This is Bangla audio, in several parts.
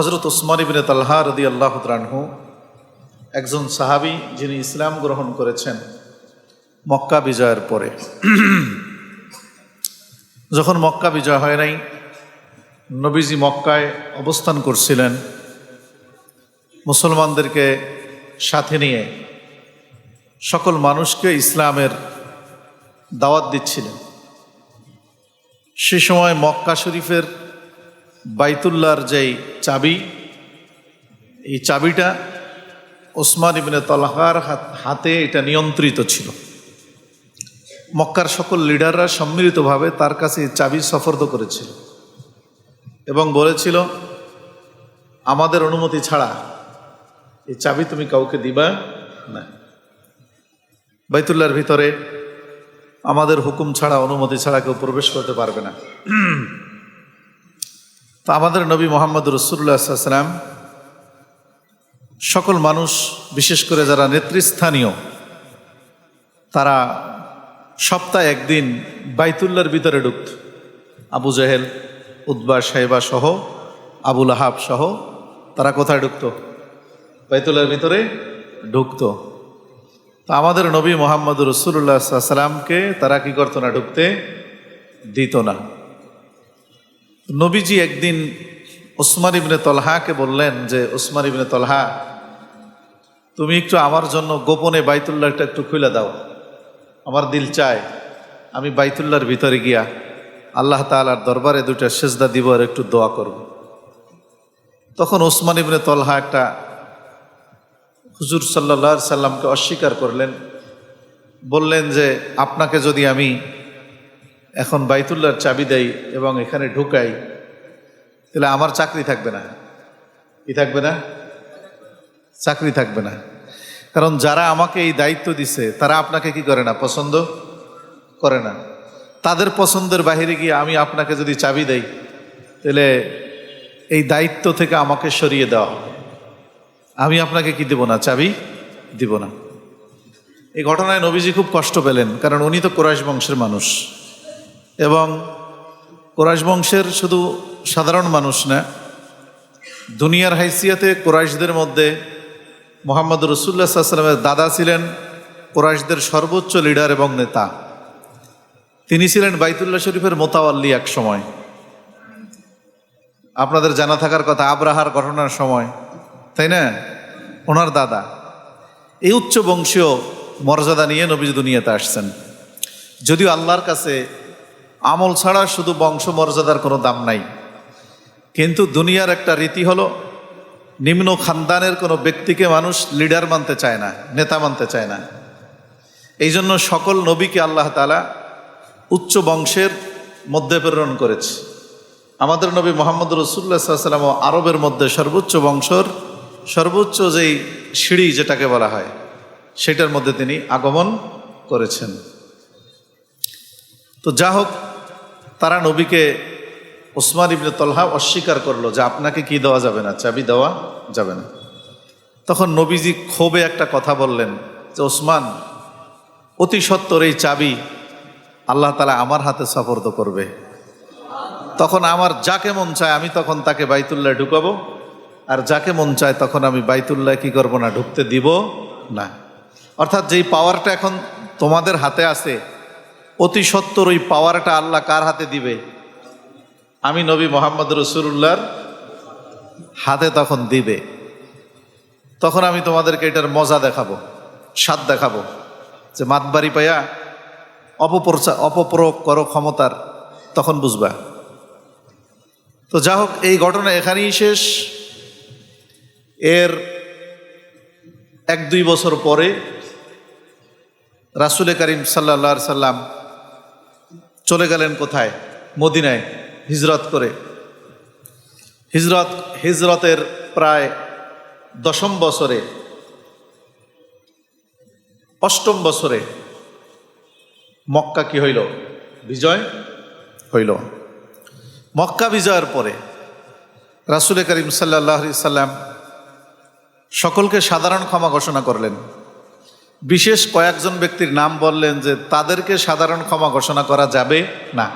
হজরত উসমান ইবিন তাল্হা রদি আল্লাহ রানহু একজন সাহাবি যিনি ইসলাম গ্রহণ করেছেন মক্কা বিজয়ের পরে। যখন মক্কা বিজয় হয় নাই, নবীজি মক্কায় অবস্থান করছিলেন। মুসলমানদেরকে সাথে নিয়ে সকল মানুষকে ইসলামের দাওয়াত দিচ্ছিলেন। সে সময় মক্কা শরীফের বাইতুল্লাহর যেই চাবি, এই চাবিটা ওসমান ইবিনে তলহার হাত- এটা নিয়ন্ত্রিত ছিল। মক্কার সকল লিডাররা সম্মিলিতভাবে তার কাছে চাবি সফর্দ করেছিল এবং বলেছিল, আমাদের অনুমতি ছাড়া এই চাবি তুমি কাউকে দিবা না। বাইতুল্লাহর ভিতরে আমাদের হুকুম ছাড়া, অনুমতি ছাড়া কেউ প্রবেশ করতে পারবে না। তো আমাদের নবী মোহাম্মদ রসুল্লাহাম সকল মানুষ, বিশেষ করে যারা নেতৃস্থানীয়, তারা সপ্তাহে একদিন বাইতুল্লার ভিতরে ঢুকত। আবু জাহেল উদ্বা সাহেবা সহ আবুল আহাব সহ, তারা কোথায় ঢুকতো? বাইতুল্লার ভিতরে ঢুকতো। তো আমাদের নবী মোহাম্মদ রসুল্লাহ সাল্লামকে তারা কি করতো না, ঢুকতে দিত না। নবীজি একদিন ওসমান ইবনে তলহাকে বললেন যে, ওসমান ইবনে তলহা, তুমি একটু আমার জন্য গোপনে বাইতুল্লাহটা একটু খুলে দাও। আমার দিল চায়, আমি বাইতুল্লাহর ভিতরে গিয়া আল্লাহ তালার দরবারে দুটা সেজদা দিব আর একটু দোয়া করব। তখন ওসমান ইবনে তলহা একটা হুজুর সাল্লা সাল্লামকে অস্বীকার করলেন। বললেন যে, আপনাকে যদি আমি এখন বাইতুল্লার চাবি দেয় এবং এখানে ঢুকাই, তাহলে আমার চাকরি থাকবে না। কি থাকবে না? চাকরি থাকবে না। কারণ যারা আমাকে এই দায়িত্ব দিছে, তারা আপনাকে কি করে না? পছন্দ করে না। তাদের পছন্দের বাহিরে গিয়ে আমি আপনাকে যদি চাবি দেই, তাহলে এই দায়িত্ব থেকে আমাকে সরিয়ে দেওয়া হবে আমি আপনাকে কি দেব না? চাবি দিব না। এই ঘটনায় নবীজি খুব কষ্ট পেলেন, কারণ উনি তো কোরাইশ বংশের মানুষ। এবং কোরাইশ বংশের শুধু সাধারণ মানুষ না, দুনিয়ার হাইসিয়াতে কোরাইশদের মধ্যে মোহাম্মদ রসুল্লাহ সাল্লামের দাদা ছিলেন কোরাইশদের সর্বোচ্চ লিডার এবং নেতা। তিনি ছিলেন বাইতুল্লাহ শরীফের মোতাওয়াল্লি এক সময়। আপনাদের জানা থাকার কথা, আব্রাহার ঘটনার সময়, তাই না? ওনার দাদা। এই উচ্চ বংশীয় মর্যাদা নিয়ে নবীজ দুনিয়াতে আসছেন। যদিও আল্লাহর কাছে আমল ছাড়া শুধু বংশ মর্যাদার কোনো দাম নাই। কিন্তু দুনিয়ার একটা রীতি হলো, নিম্ন খানদানের কোনো ব্যক্তিকে মানুষ লিডার মানতে চায় না, নেতা মানতে চায় না। এই জন্য সকল নবীকে আল্লাহ তালা উচ্চ বংশের মধ্যে প্রেরণ করেছে। আমাদের নবী মোহাম্মদ রসুল্লাহ সাল্লাম আরবের মধ্যে সর্বোচ্চ বংশর, সর্বোচ্চ যেই সিঁড়ি যেটাকে বলা হয়, সেটার মধ্যে তিনি আগমন করেছেন। তো যা হোক তারা নবীকে ওসমান ইবনে তলহা অস্বীকার করল যে আপনাকে কি দেওয়া যাবে না, চাবি দেওয়া যাবে না। তখন নবীজি ক্ষোভে একটা কথা বললেন যে, ওসমান, অতি সত্তর এই চাবি আল্লাহ তালা আমার হাতে সফর্দ করবে। তখন আমার যাকে মন চায় আমি তখন তাকে বাইতুল্লাহ ঢুকাবো, আর যাকে মন চায় তখন আমি বাইতুল্লাহ কি করব না, ঢুকতে দিব না। অর্থাৎ যেই পাওয়ারটা এখন তোমাদের হাতে আছে অতি সত্তর ওই পাওয়ারটা আল্লাহ কার হাতে দিবে? আমি নবী মোহাম্মদ রসুল্লাহর হাতে তখন দিবে। তখন আমি তোমাদেরকে এটার মজা দেখাবো, স্বাদ দেখাবো যে মাতবাড়ি পাইয়া অপপ্রচার অপপ্রয়োগ করো ক্ষমতার, তখন বুঝবা। তো যা হোক, এই ঘটনা এখানেই শেষ। এর এক দুই বছর পরে রাসুলে করিম সাল্লা সাল্লাম চলে গেলেন কোথায়? মদিনায় হিজরত করে। হিজরত, হিজরতের প্রায় দশম বছরে, অষ্টম বছরে মক্কা কি হইল? বিজয় হইল। মক্কা বিজয়ের পরে রাসুলে করিম সাল্লাহ সাল্লাম সকলকে সাধারণ ক্ষমা ঘোষণা করলেন। বিশেষ কয়েকজন ব্যক্তির নাম বললেন যে তাদেরকে সাধারণ ক্ষমা ঘোষণা করা যাবে না।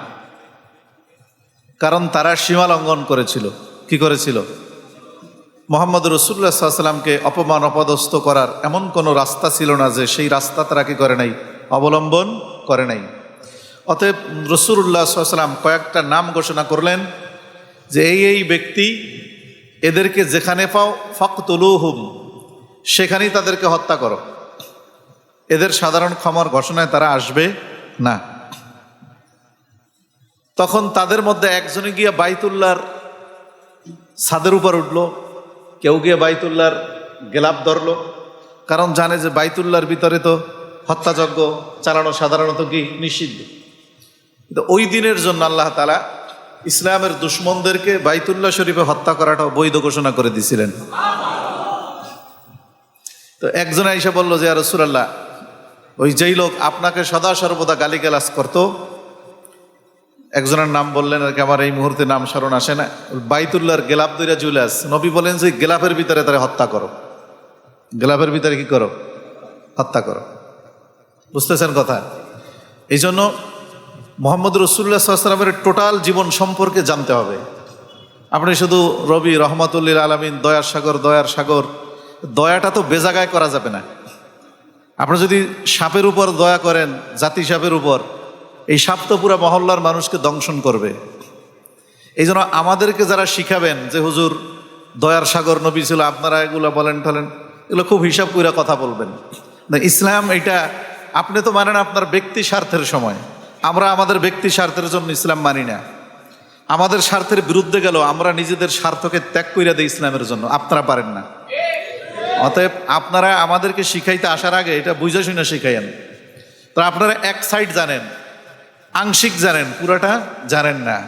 কারণ তারা সীমা লঙ্ঘন করেছিল। কি করেছিল? মোহাম্মদ রসুল্লাহ সাল্লামকে অপমান, অপদস্থ করার এমন কোনো রাস্তা ছিল না যে সেই রাস্তা তারা কি করে নাই? অবলম্বন করে নাই। অতএব রসুল্লাহ সাল্লাম কয়েকটা নাম ঘোষণা করলেন যে এই এই ব্যক্তি এদেরকে যেখানে পাও ফকতুলুহুম, সেখানেই তাদেরকে হত্যা করো। এদের সাধারণ ক্ষমার ঘোষণায় তারা আসবে না। তখন তাদের মধ্যে একজনে গিয়ে বাইতুল্লার ছাদের উপর উঠল, কেউ গিয়ে বাইতুল্লার গেলাপ ধরলো, কারণ জানে যে বাইতুল্লার ভিতরে তো হত্যাযজ্ঞ চালানো সাধারণত কি নিষিদ্ধ। কিন্তু ওই দিনের জন্য আল্লাহ তালা ইসলামের দুশ্মনদেরকে বাইতুল্লাহ শরীফে হত্যা করাটা বৈধ ঘোষণা করে দিছিলেন। তো একজন এসে বলল যে আর রসুরাল্লাহ ওই যেই লোক আপনাকে সদা সর্বদা গালি গালিগালাজ করতো, একজনের নাম বললেন, আর কি আমার এই মুহূর্তে নাম স্মরণ আসে না। বাইতুল্লাহর গেলাপ দইরা জুলাস নবী বলেন যে, গেলাপের ভিতরে তারা হত্যা করো। গেলাপের ভিতরে কি করো? হত্যা করো। বুঝতেছেন কথা? এই জন্য মোহাম্মদ রসুল্লাহ সাল্লামের টোটাল জীবন সম্পর্কে জানতে হবে। আপনি শুধু রবি রহমতুল্লিল আলমিন, দয়ার সাগর দয়ার সাগর, দয়াটা তো বেজাগায় করা যাবে না। আপনি যদি সাপের উপর দয়া করেন, জাতি সাপের উপর, এই সাপ তো পুরো মহল্লার মানুষকে দংশন করবে। এই জন্য আমাদেরকে যারা শিখাবেন যে, হুজুর, দয়ার সাগর নবী ছিল, আপনারা এগুলো বলেন টলেন, এগুলো খুব হিসাব করে কথা বলবেন। ইসলাম এটা, আপনি তো মানেন আপনার ব্যক্তি স্বার্থের সময়। আমরা আমাদের ব্যক্তি স্বার্থের জন্য ইসলাম মানি না। আমাদের স্বার্থের বিরুদ্ধে গেল আমরা নিজেদের স্বার্থকে ত্যাগ করে দিই ইসলামের জন্য। আপনারা পারেন না। অতএব আপনারা আমাদেরকে শিখাইতে আসার আগে এটা বুঝে শুনে শিখাইয়েন। তো আপনারা এক সাইড জানেন, আংশিক জানেন, পুরাটা জানেন না।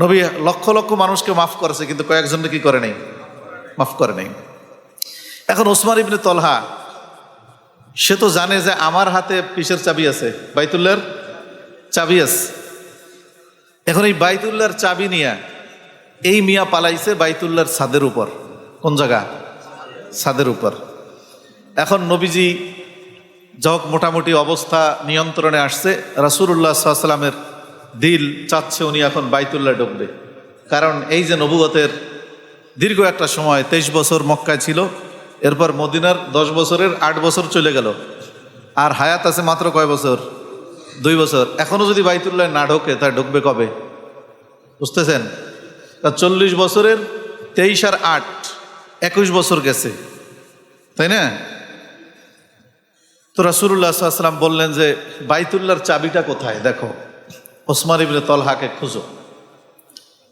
নবী লক্ষ লক্ষ মানুষকে মাফ করেছে, কিন্তু কয়েকজনকে কি করে নেই? মাফ করে নেই। এখন ওসমান ইবনে তলহা, সে তো জানে যে আমার হাতে পিসের চাবি আছে। বাইতুল্লার চাবি আছে। এখন এই বাইতুল্লার চাবি নিয়ে এই মিয়া পালাইছে বাইতুল্লার ছাদের উপর। কোন জায়গা? ছাদের উপর। এখন নবীজি যক মোটামুটি অবস্থা নিয়ন্ত্রণে আসছে রাসুল্লাহ সাল্লামের দিল চাচ্ছে উনি এখন বাইতুল্লাহ ঢুকবে কারণ এই যে নবুগতের দীর্ঘ একটা সময়, তেইশ বছর মক্কায় ছিল, এরপর মদিনার দশ বছরের আট বছর চলে গেল। আর হায়াত আছে মাত্র কয় বছর? দুই বছর। এখনও যদি বাইতুল্লাহ না ঢোকে তা ঢুকবে কবে? বুঝতেছেন? তা চল্লিশ বছরের তেইশ আর আট একুশ বছর গেছে। তাই না? তো রাসুল্লাহ বললেন যে, বাইতুল্লাহর চাবিটা কোথায়? দেখো, ওসমান ইবনে তলহাকে খুঁজো।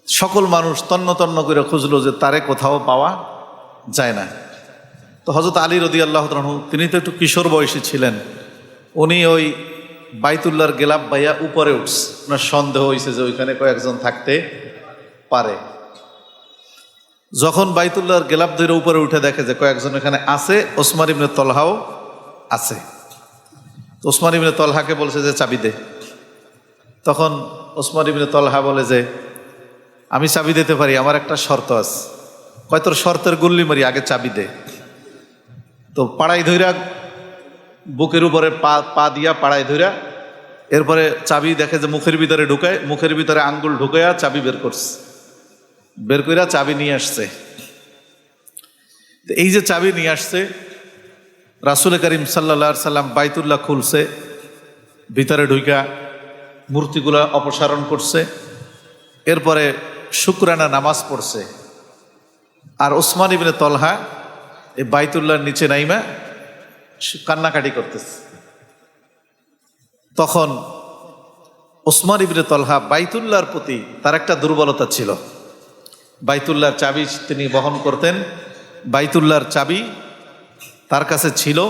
সকল মানুষ তন্ন তন্ন করে খুঁজলো যে, তারে কোথাও পাওয়া যায় না। তো হজরত আলী রদি আল্লাহ তিনি তো একটু কিশোর বয়সী ছিলেন। উনি ওই বাইতুল্লাহর গেলাপ বাইয়া উপরে উঠছে। ওনার সন্দেহ হয়েছে যে, ওইখানে কয়েকজন থাকতে পারে। যখন বাইতুল্লাহর গেলাপ ধরে উপরে উঠে দেখে যে কয়েকজন এখানে আছে, ওসমান ইবনে তলহাও আছে। ওসমান ইবনে তলহাকে বলছে যে, চাবি দে। তখন ওসমান ইবনে তলহা বলে যে, আমি চাবি দিতে পারি, আমার একটা শর্ত আছে। কয়, তোর শর্তের গুল্লি মারি, আগে চাবি দে। তো পাড়াই ধইরা, বুকের উপরে পা পা দিয়া পাড়াই ধইরা, এরপরে চাবি দেখে যে মুখের ভিতরে ঢুকায়, মুখের ভিতরে আঙ্গুল ঢুকাইয়া চাবি বের করছে। বের কইরা চাবি নিয়ে আসছে। এই যে চাবি নিয়ে আসছে, রাসুল করিম সাল্লা সাল্লাম বাইতুল্লাহ খুলছে, ভিতরে ঢুকা মূর্তিগুলা অপসারণ করছে, এরপরে শুক্রানা নামাজ পড়ছে। আর ওসমান ইবনে তলহা এই বাইতুল্লাহর নিচে নাইমা কান্নাকাটি করতেছে। তখন ওসমান ইবনে তলহা বাইতুল্লাহর প্রতি তার একটা দুর্বলতা ছিল। বাইতুল্লাহর চাবি তিনি বহন করতেন। বাইতুল্লাহর চাবি তার কাছে ছিল।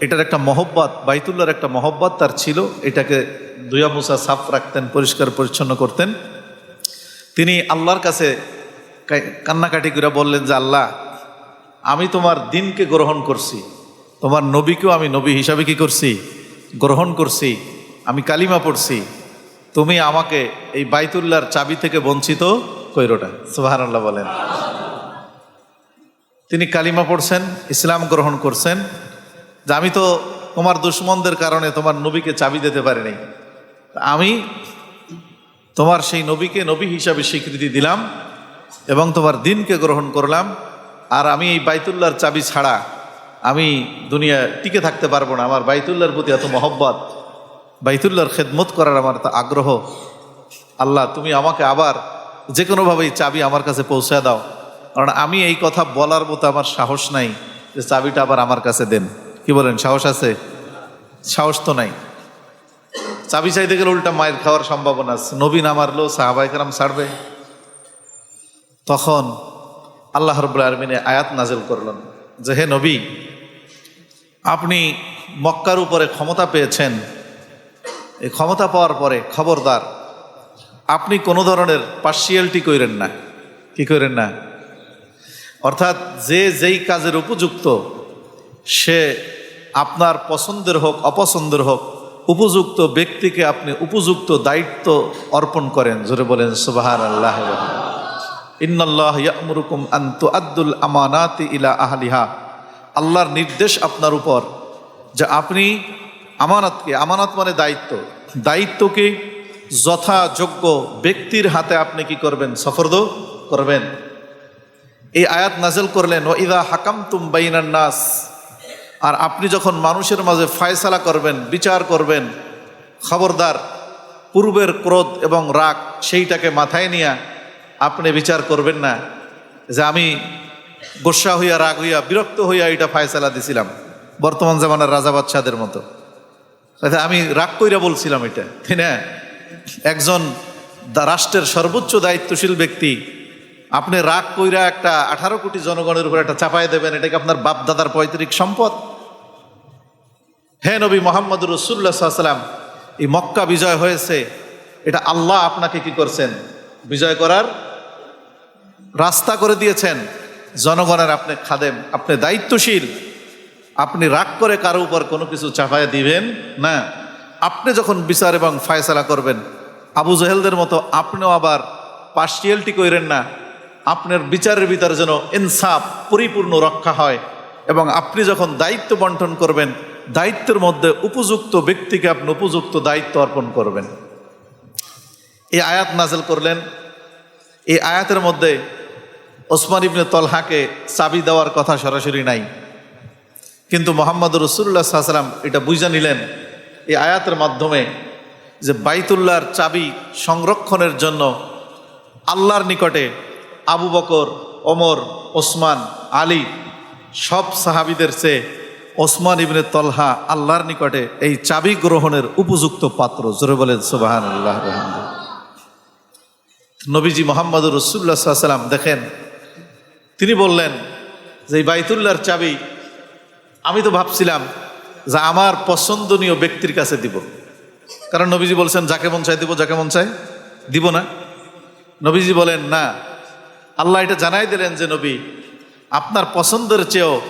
এটার একটা মহব্বত, বাইতুল্লাহর একটা মহব্বত তার ছিল। এটাকে দুয়া মুসা সাফ রাখতেন, পরিষ্কার, পরিচ্ছন্ন করতেন। তিনি আল্লাহর কাছে কান্নাকাটি করে বললেন যে, আল্লাহ, আমি তোমার দিনকে গ্রহণ করছি। তোমার নবীকেও আমি নবী হিসাবে কি করছি? গ্রহণ করছি। আমি কালিমা পড়ছি। তুমি আমাকে এই বাইতুল্লাহর চাবি থেকে বঞ্চিত কৈরোটা সুবাহান আল্লাহ বলেন। তিনি কালিমা পড়ছেন, ইসলাম গ্রহণ করছেন। যে আমি তো তোমার দুশ্মনদের কারণে তোমার নবীকে চাবি দিতে পারিনি আমি তোমার সেই নবীকে নবী হিসাবে স্বীকৃতি দিলাম এবং তোমার দিনকে গ্রহণ করলাম। আর আমি এই বাইতুল্লাহর চাবি ছাড়া আমি দুনিয়া টিকে থাকতে পারব না। আমার বাইতুল্লাহর প্রতি এত মহব্বত, বাইতুল্লাহর খেদমত করার আমার এত আগ্রহ। আল্লাহ, তুমি আমাকে আবার যে কোনোভাবে এই চাবি আমার কাছে পৌঁছে দাও। কারণ আমি এই কথা বলার মতো আমার সাহস নাই যে চাবিটা আবার আমার কাছে দেন। কি বলেন, সাহস আছে? সাহস তো নাই। চাবি চাইতে গেলে উল্টা মায়ের খাওয়ার সম্ভাবনা আছে। নবী না মারলেও সাহাবাইকারাম ছাড়বে। তখন আল্লাহ রব্লা আলমিনে আয়াত নাজেল করলেন যে, হে নবী, আপনি মক্কার উপরে ক্ষমতা পেয়েছেন। এই ক্ষমতা পাওয়ার পরে খবরদার আপনি কোনো ধরনের পার্সিয়ালিটি করেন না। কি করেন না? অর্থাৎ যে যেই কাজের উপযুক্ত, সে আপনার পছন্দের হোক, অপছন্দের হোক, উপযুক্ত ব্যক্তিকে আপনি উপযুক্ত দায়িত্ব অর্পণ করেন। জোরে বলেন সুবাহান আল্লাহ ইন্নাল্লাহ আন্তু আব্দুল আমানাতি ইলা আহলিহা। আল্লাহর নির্দেশ আপনার উপর যে আপনি আমানতকে, আমানত মানে দায়িত্ব। দায়িত্বকে যথাযোগ্য ব্যক্তির হাতে আপনি কি করবেন? সফরদ করবেন। এই আয়াত নাজেল করলেন ও ইদা হাকাম তুম বাইনান নাস। আর আপনি যখন মানুষের মাঝে ফায়সালা করবেন, বিচার করবেন, খবরদার, পূর্বের ক্রোধ এবং রাগ সেইটাকে মাথায় নিয়ে আপনি বিচার করবেন না। যে আমি গোসা হইয়া, রাগ হইয়া, বিরক্ত হইয়া এটা ফায়সালা দিছিলাম, বর্তমান জামানার রাজা বাদশাদের মতো। তাতে আমি রাগ কইরা বলছিলাম এটা, তাই না? একজন রাষ্ট্রের সর্বোচ্চ দায়িত্বশীল ব্যক্তি, আপনি রাগ কইরা একটা আঠারো কোটি জনগণের উপর একটা চাপাই দেবেন, এটা কি আপনার বাপ দাদার পৈতৃক সম্পদ? হে নবী মোহাম্মদ রসুল্লাহ সাল্লাম এই মক্কা বিজয় হয়েছে, এটা আল্লাহ আপনাকে কি করছেন? বিজয় করার রাস্তা করে দিয়েছেন, জনগণের আপনি খাদেম, আপনি দায়িত্বশীল, আপনি রাগ করে কারও উপর কোনো কিছু চাপায় দিবেন না। আপনি যখন বিচার এবং ফায়সালা করবেন, আবু জহেলদের মতো আপনিও আবার পার্সিয়ালটি কইরেন না, আপনার বিচারের ভিতরে যেন ইনসাফ, পরিপূর্ণ রক্ষা হয় এবং আপনি যখন দায়িত্ব বন্টন করবেন, দায়িত্বের মধ্যে উপযুক্ত ব্যক্তিকে আপনি উপযুক্ত দায়িত্ব অর্পণ করবেন। এই আয়াত নাজেল করলেন। এই আয়াতের মধ্যে ওসমান ইবনে তলহাকে চাবি দেওয়ার কথা সরাসরি নাই। কিন্তু মোহাম্মদ রসুল্লাহ সাল্লাম এটা বুঝা নিলেন এই আয়াতের মাধ্যমে যে বাইতুল্লাহর চাবি সংরক্ষণের জন্য আল্লাহর নিকটে আবু বকর, ওমর, ওসমান, আলী সব সাহাবিদের চেয়ে ওসমান ইবনে তলহা আল্লাহর নিকটে এই চাবি গ্রহণের উপযুক্ত পাত্র। জোরে বলেন সুবাহান আল্লাহ নবীজি মোহাম্মদ রসুল্লাহ সাল্লাম দেখেন, তিনি বললেন যে এই বাইতুল্লাহর চাবি, আমি তো ভাবছিলাম যে আমার পছন্দনীয় ব্যক্তির কাছে দিব। কারণ নবীজি বলছেন, যাকে মন চাই দিব, যাকে মন চাই দিব না। নবীজি বলেন, না, আল্লাহ এটা জানাই দিলেন যে নবী, আপনার পছন্দের চেয়েও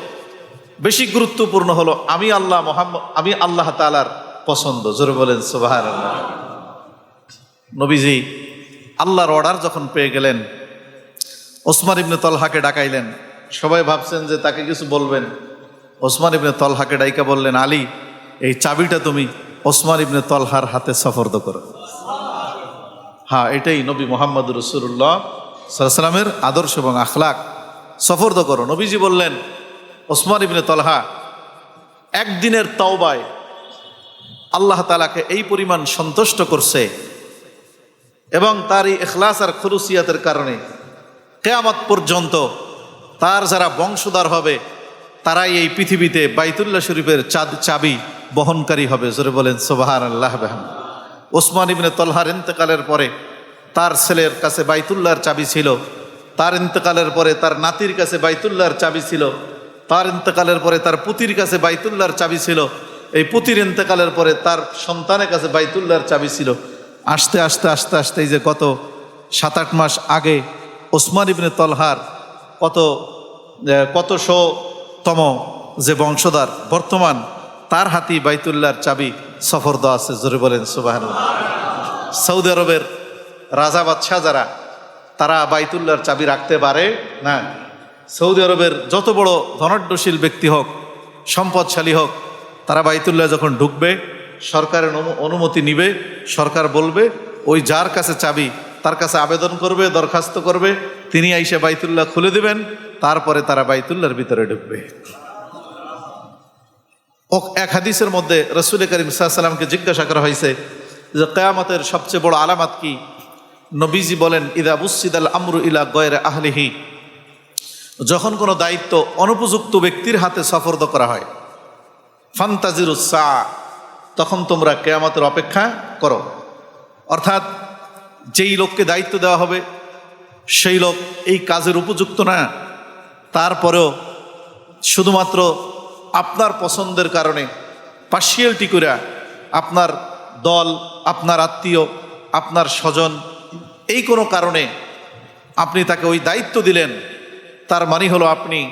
বেশি গুরুত্বপূর্ণ হলো আমি আল্লাহ মোহাম্মদ, আমি আল্লাহ তালার পছন্দ। জোরে বলেন আল্লাহ নবীজি আল্লাহর অর্ডার যখন পেয়ে গেলেন, ওসমান ইবনে তলহাকে ডাকাইলেন। সবাই ভাবছেন যে তাকে কিছু বলবেন। ওসমান ইবনে তলহাকে ডাইকা বললেন, আলী, এই চাবিটা তুমি ওসমান ইবনে তলহার হাতে সফর্দ করো। হ্যাঁ এটাই নবী মোহাম্মদ রসুল্লাহ সাল্লামের আদর্শ এবং আখলাক। সফর্দ করো। নবীজি বললেন, ওসমান ইবনে তলহা, একদিনের তাওবায় আল্লাহ তালাকে এই পরিমাণ সন্তুষ্ট করছে এবং তার এই এখলাস আর খরুসিয়াতের কারণে কেয়ামত পর্যন্ত তার যারা বংশধর হবে তারাই এই পৃথিবীতে বাইতুল্লাহ শরীফের চাঁদ চাবি বহনকারী হবে। জোরে বলেন সোবাহান আল্লাহ বেহাম ওসমান ইবনে তলহার ইন্তেকালের পরে তার ছেলের কাছে বাইতুল্লাহর চাবি ছিল। তার ইন্তেকালের পরে তার নাতির কাছে বাইতুল্লাহর চাবি ছিল। তার ইন্তেকালের পরে তার পুতির কাছে বাইতুল্লাহর চাবি ছিল। এই পুতির ইন্তেকালের পরে তার সন্তানের কাছে বাইতুল্লাহর চাবি ছিল। আস্তে আস্তে আস্তে আস্তে এই যে কত সাত আট মাস আগে ওসমান ইবনে তলহার কত কত কত শতম যে বংশধর বর্তমান, তার হাতি বাইতুল্লাহর চাবি সফর দেওয়া আছে, জোরে বলেন সুবাহান সৌদি আরবের রাজা বাদশাহ যারা, তারা বাইতুল্লাহর চাবি রাখতে পারে না। সৌদি আরবের যত বড় ধনাঢ্যশীল ব্যক্তি হোক, সম্পদশালী হোক, তারা বাইতুল্লাহ যখন ঢুকবে, সরকারের অনুমতি নিবে, সরকার বলবে, ওই যার কাছে চাবি, তার কাছে আবেদন করবে, দরখাস্ত করবে, তিনি আইসে বাইতুল্লাহ খুলে দিবেন তারপরে তারা বাইতুল্লার ভিতরে ঢুকবে। এক হাদিসের মধ্যে রসুল করিম সাল্লামকে জিজ্ঞাসা করা হয়েছে যে কেয়ামতের সবচেয়ে বড় আলামাত কি? নবীজি বলেন, ইদা বুসিদ আল আমরু ইলা গয়ের আহলিহি। যখন কোনো দায়িত্ব অনুপযুক্ত ব্যক্তির হাতে সফর্দ করা হয়, ফান্তাজির সা তখন তোমরা কেয়ামতের অপেক্ষা করো। অর্থাৎ যেই লোককে দায়িত্ব দেওয়া হবে, সেই লোক এই কাজের উপযুক্ত না। তারপরেও শুধুমাত্র আপনার পছন্দের কারণে পার্সিয়ালটি করে আপনার দল, আপনার আত্মীয়, আপনার স্বজন, এই কোনো কারণে আপনি তাকে ওই দায়িত্ব দিলেন, তার মানে হলো আপনি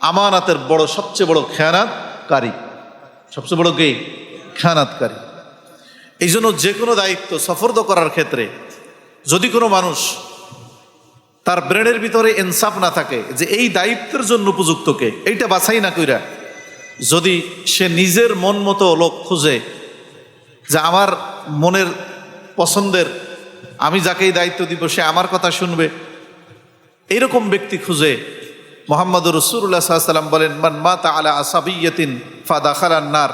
আমানাতের বড়, সবচেয়ে বড় খেয়ানাতকারী। সবচেয়ে বড় কে? খেয়ানাতকারী। এই জন্য যে কোনো দায়িত্ব সফর্দ করার ক্ষেত্রে যদি কোনো মানুষ তার ব্রেনের ভিতরে ইনসাফ না থাকে যে এই দায়িত্বের জন্য উপযুক্তকে এইটা বাছাই না কইরা। যদি সে নিজের মন মতো লোক খুঁজে যে আমার মনের পছন্দের, আমি যাকেই দায়িত্ব দিব, সে আমার কথা শুনবে, এইরকম ব্যক্তি খুঁজে মোহাম্মদ রসুল্লাহ সাল্লাম বলেন, মান মা তা আলা আসাবিয়তিন ফা দাখালান্নার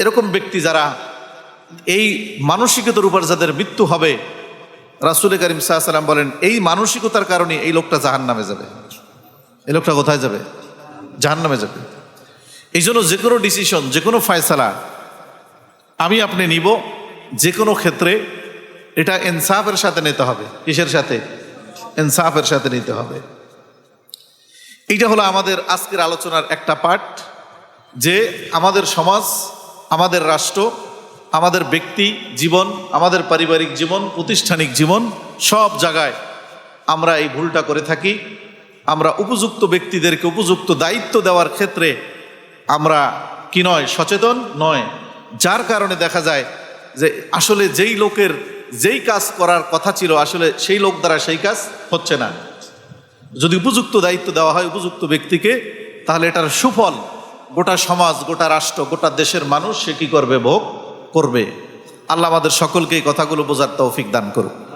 এরকম ব্যক্তি যারা এই মানসিকতার উপর যাদের মৃত্যু হবে রাসুল করিম সাল্লাম বলেন, এই মানসিকতার কারণে এই লোকটা জাহান নামে যাবে। এই লোকটা কোথায় যাবে? জাহান নামে যাবে। এই জন্য যে কোনো ডিসিশন যে কোনো ফয়সালা আমি আপনি নিব, যে কোনো ক্ষেত্রে এটা ইনসাফের সাথে নিতে হবে। কিসের সাথে? ইনসাফের সাথে নিতে হবে। এইটা হলো আমাদের আজকের আলোচনার একটা পার্ট যে আমাদের সমাজ, আমাদের রাষ্ট্র আমাদের ব্যক্তি জীবন, আমাদের পারিবারিক জীবন, প্রতিষ্ঠানিক জীবন, সব জায়গায় আমরা এই ভুলটা করে থাকি। আমরা উপযুক্ত ব্যক্তিদেরকে উপযুক্ত দায়িত্ব দেওয়ার ক্ষেত্রে আমরা কি নয়, সচেতন নয়। যার কারণে দেখা যায় যে আসলে যেই লোকের যেই কাজ করার কথা ছিল, আসলে সেই লোক দ্বারা সেই কাজ হচ্ছে না। যদি উপযুক্ত দায়িত্ব দেওয়া হয় উপযুক্ত ব্যক্তিকে, তাহলে এটার সুফল গোটা সমাজ, গোটা রাষ্ট্র, গোটা দেশের মানুষ সে কী করবে ভোগ? করবে। আল্লাহ আমাদের সকলকে এই কথাগুলো বোঝার তৌফিক দান করুক।